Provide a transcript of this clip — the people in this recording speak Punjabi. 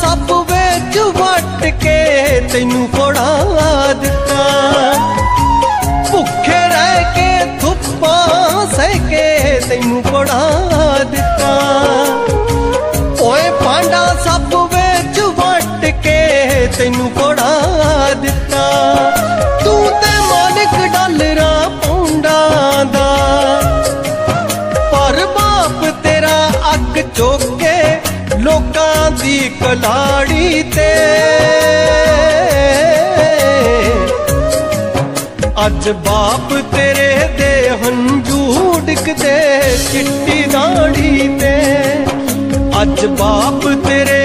ਸੱਪ ਵਿੱਚ ਵੱਟ ਕੇ ਤੈਨੂੰ ਫੜਾ ਦਿੱਤਾ। ਭੁੱਖੇ ਰਹਿ ਕੇ ਥੁੱਪਾ ਸਹਿ ਕੇ ਤੈਨੂੰ ਫੜਾ ਦਿੱਤਾ। ਓਏ ਪਾਂਡਾ ਸੱਪ ਵਿੱਚ ਵਟ ਕੇ ਤੈਨੂੰ ਫੜਾ ਦੀ ਕਲਾੜੀ ਤੇ। ਅੱਜ ਬਾਪ ਤੇਰੇ ਦੇ ਹੰਝੂ ਡਿੱਗਦੇ ਚਿੱਟੀ ਦਾੜੀ ਤੇ। ਅੱਜ ਬਾਪ ਤੇਰੇ